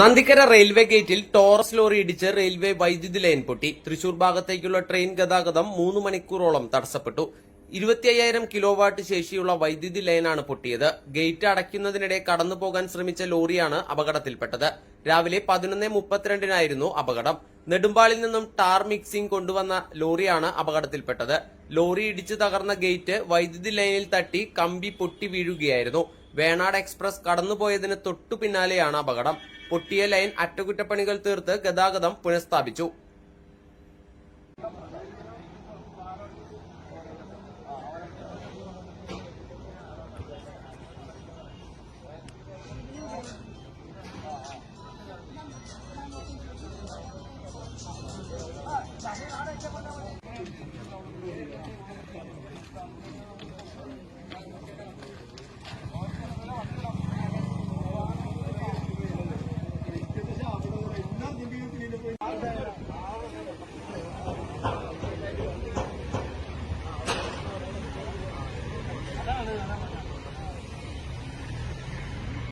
Nandikkara railway ഗേറ്റിൽ Taurus lorry ഇടിച്ച് railway വൈദ്യുതി ലൈൻ പൊട്ടി. തൃശൂർ ഭാഗത്തേക്കുള്ള ട്രെയിൻ ഗതാഗതം മൂന്ന് മണിക്കൂറോളം തടസ്സപ്പെട്ടു. ഇരുപത്തി അയ്യായിരം കിലോ വാട്ട് ശേഷിയുള്ള വൈദ്യുതി ലൈനാണ് പൊട്ടിയത്. ഗേറ്റ് അടയ്ക്കുന്നതിനിടെ കടന്നുപോകാൻ ശ്രമിച്ച ലോറിയാണ് അപകടത്തിൽപ്പെട്ടത്. രാവിലെ പതിനൊന്ന് മുപ്പത്തിരണ്ടിനായിരുന്നു അപകടം. നെടുമ്പാളിൽ നിന്നും ടാർ മിക്സിംഗ് കൊണ്ടുവന്ന ലോറിയാണ് അപകടത്തിൽപ്പെട്ടത്. ലോറി ഇടിച്ചു തകർന്ന ഗേറ്റ് വൈദ്യുതി ലൈനിൽ തട്ടി കമ്പി പൊട്ടി വീഴുകയായിരുന്നു. വേണാട് എക്സ്പ്രസ് കടന്നുപോയതിന് തൊട്ടു പിന്നാലെയാണ് അപകടം. പൊട്ടിയ ലൈൻ അറ്റകുറ്റപ്പണികൾ തീർത്ത് ഗതാഗതം പുനഃസ്ഥാപിച്ചു.